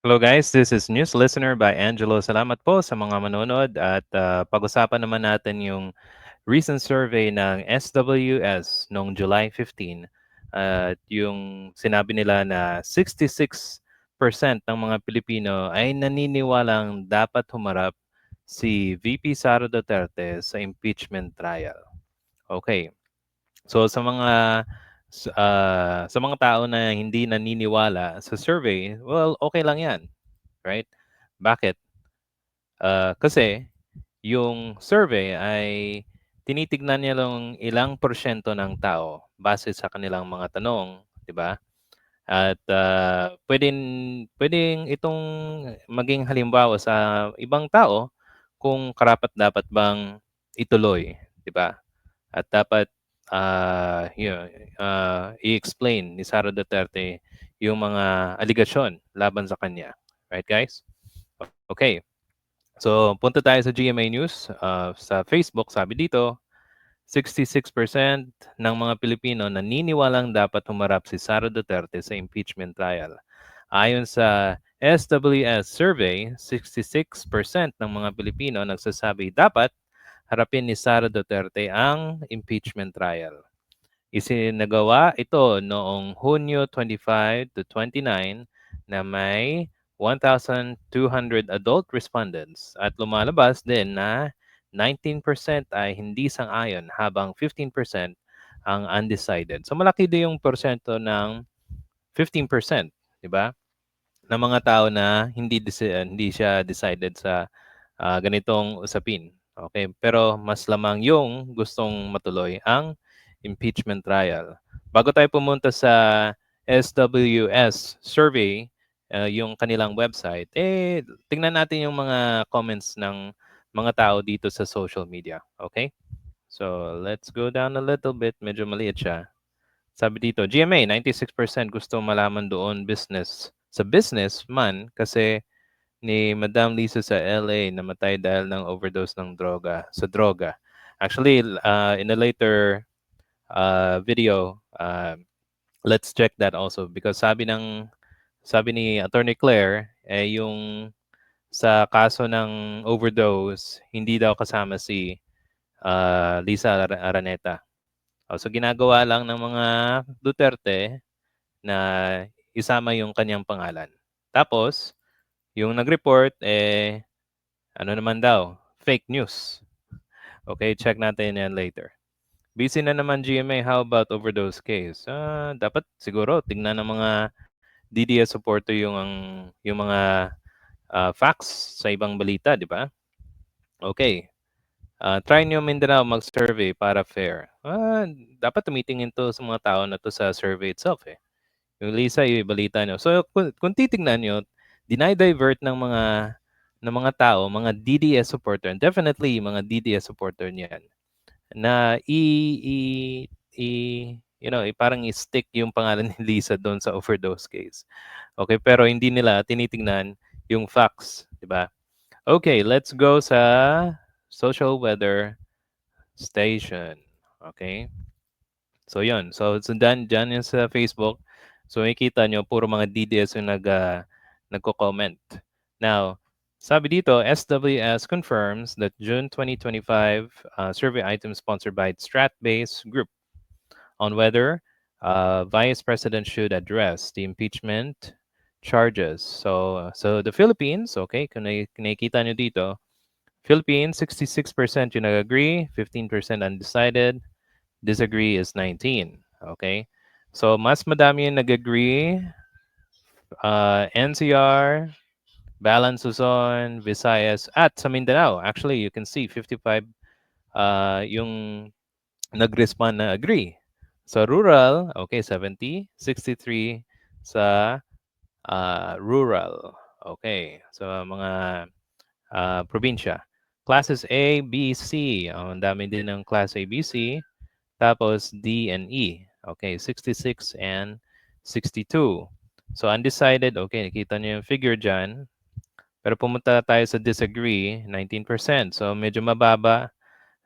Hello guys, this is News Listener by Angelo. Salamat po sa mga manonood at uh, pag-usapan naman natin yung recent survey ng SWS noong July 15 at uh, yung sinabi nila na 66% ng mga Pilipino ay naniniwalang dapat humarap si VP Sara Duterte sa impeachment trial. Okay. So sa mga uh, sa mga tao na hindi naniniwala sa survey, well, okay lang yan. Right? Bakit? Uh, kasi yung survey ay tinitignan niya lang ilang porsyento ng tao base sa kanilang mga tanong, di ba? At uh, pwedeng, pwedeng itong maging halimbawa sa ibang tao kung karapat dapat bang ituloy, di ba? At dapat uh, yun, uh, i-explain ni Sara Duterte yung mga aligasyon laban sa kanya. Right, guys? Okay. So, punta tayo sa GMA News. Uh, sa Facebook, sabi dito, 66% ng mga Pilipino naniniwalang dapat humarap si Sara Duterte sa impeachment trial. Ayon sa SWS survey, 66% ng mga Pilipino nagsasabi dapat harapin ni Sara Duterte ang impeachment trial. Isinagawa ito noong Hunyo 25 to 29 na may 1,200 adult respondents at lumalabas din na 19% ay hindi sang-ayon habang 15% ang undecided. So malaki din yung porsyento ng 15%, di ba? ng mga tao na hindi hindi siya decided sa uh, ganitong usapin. Okay, pero mas lamang yung gustong matuloy ang impeachment trial. Bago tayo pumunta sa SWS survey, uh, yung kanilang website, eh tingnan natin yung mga comments ng mga tao dito sa social media. Okay? So, let's go down a little bit. Medyo maliit siya. Sabi dito, GMA, 96% gusto malaman doon business. Sa business man, kasi ni Madam Lisa sa LA namatay dahil ng overdose ng droga, sa droga. Actually, uh, in a later uh, video, uh, let's check that also because sabi ng sabi ni Attorney Claire, eh yung sa kaso ng overdose, hindi daw kasama si uh, Lisa Ar Araneta. Oh, so ginagawa lang ng mga Duterte na isama yung kanyang pangalan. Tapos, yung nag-report, eh, ano naman daw, fake news. Okay, check natin yan later. Busy na naman GMA, how about overdose case? Uh, dapat siguro tingnan ng mga DDS supporter yung, ang, yung mga uh, facts sa ibang balita, di ba? Okay. Uh, try nyo Mindanao mag-survey para fair. Uh, dapat tumitingin to sa mga tao na to sa survey itself eh. Yung Lisa, yung balita nyo. So kung, kung titignan nyo, dinidivert ng mga ng mga tao, mga DDS supporter, definitely mga DDS supporter niyan, na i, i, i you know, parang i-stick yung pangalan ni Lisa doon sa overdose case. Okay, pero hindi nila tinitingnan yung facts, di ba? Okay, let's go sa social weather station. Okay? So, yun. So, sundan dyan yun sa Facebook. So, makikita nyo, puro mga DDS yung nag, uh, nagko-comment. Now, sabi dito, SWS confirms that June 2025 uh, survey item sponsored by Stratbase Group on whether uh, Vice President should address the impeachment charges. So, so the Philippines, okay, kung nakikita nyo dito, Philippines, 66% yung nag-agree, 15% undecided, disagree is 19, okay? So, mas madami yung nag-agree, uh, NCR, Balance Luzon, Visayas, at sa Mindanao. Actually, you can see 55 uh, yung nag-respond na agree. So, rural, okay, 70, 63 sa uh, rural. Okay. So, mga uh, probinsya. Classes A, B, C. Oh, ang dami din ng class A, B, C. Tapos D and E. Okay, 66 and 62. So, undecided. Okay, nakita niyo yung figure dyan. Pero pumunta tayo sa disagree, 19%. So, medyo mababa.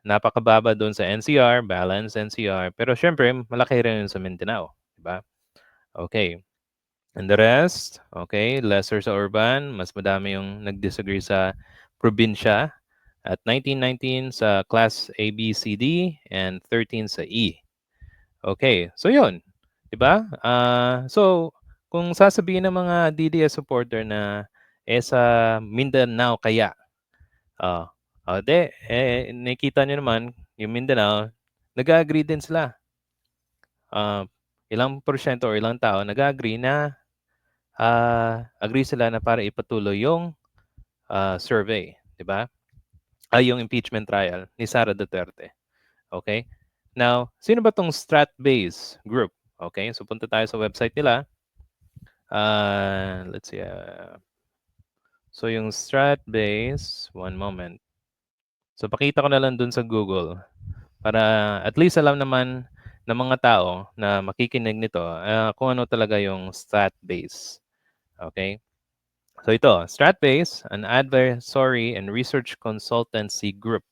Napakababa doon sa NCR, balance NCR. Pero syempre, malaki rin yun sa Mindanao. Diba? Okay. And the rest, okay, lesser sa urban, mas madami yung nag-disagree sa probinsya. At 1919 sa class A, B, C, D, and 13 sa E. Okay, so yun. Diba? Uh, so, kung sasabihin ng mga DDS supporter na eh sa Mindanao kaya, uh, uh, de, eh, nakita nyo naman, yung Mindanao, nag-agree din sila. Uh, ilang porsyento or ilang tao nag-agree na uh, agree sila na para ipatuloy yung uh, survey, di ba? Ay, yung impeachment trial ni Sara Duterte. Okay? Now, sino ba tong Stratbase group? Okay, so punta tayo sa website nila. Uh, let's see. Uh, so yung Stratbase, one moment. So pakita ko na lang dun sa Google para at least alam naman ng mga tao na makikinig nito uh, kung ano talaga yung Stratbase. Okay? So ito, Stratbase, an advisory and research consultancy group.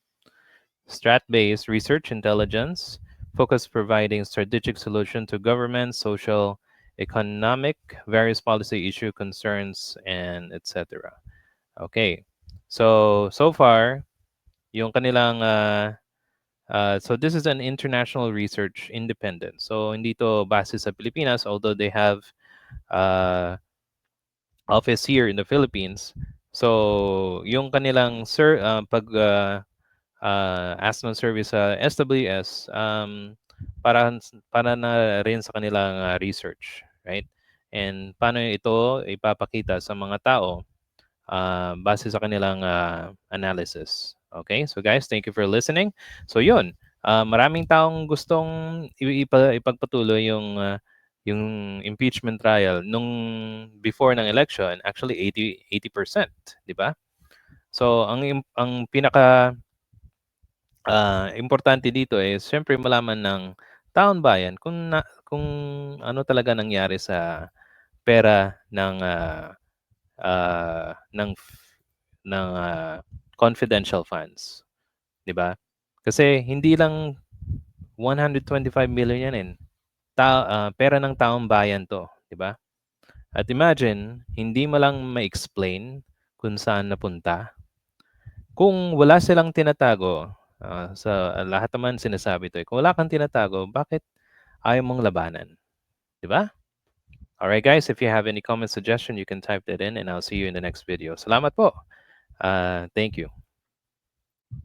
Strat-based research intelligence focus providing strategic solution to government, social, economic, various policy issue concerns, and etc. Okay. So, so far, yung kanilang, uh, uh, so this is an international research independent. So, hindi to base sa Pilipinas, although they have uh, office here in the Philippines. So, yung kanilang sir, uh, pag uh, uh, ask ng service sa SWS um, para, para na rin sa kanilang uh, research, right? And paano ito ipapakita sa mga tao uh, base sa kanilang uh, analysis. Okay? So guys, thank you for listening. So yun, uh, maraming taong gustong ipa, ipagpatuloy yung uh, yung impeachment trial nung before ng election, actually 80 80%, di ba? So ang ang pinaka uh, importante dito is syempre malaman ng taon bayan kung na, kung ano talaga nangyari sa pera ng uh, uh, ng ng uh, confidential funds, 'di ba? Kasi hindi lang 125 million yan eh. Ta- uh, pera ng taong bayan 'to, 'di ba? At imagine, hindi mo lang ma-explain kung saan napunta. Kung wala silang tinatago, Uh, sa uh, lahat naman sinasabi ito, eh, kung wala kang tinatago, bakit ayaw mong labanan? Di ba? Alright guys, if you have any comment, suggestion, you can type that in and I'll see you in the next video. Salamat po. Uh, thank you.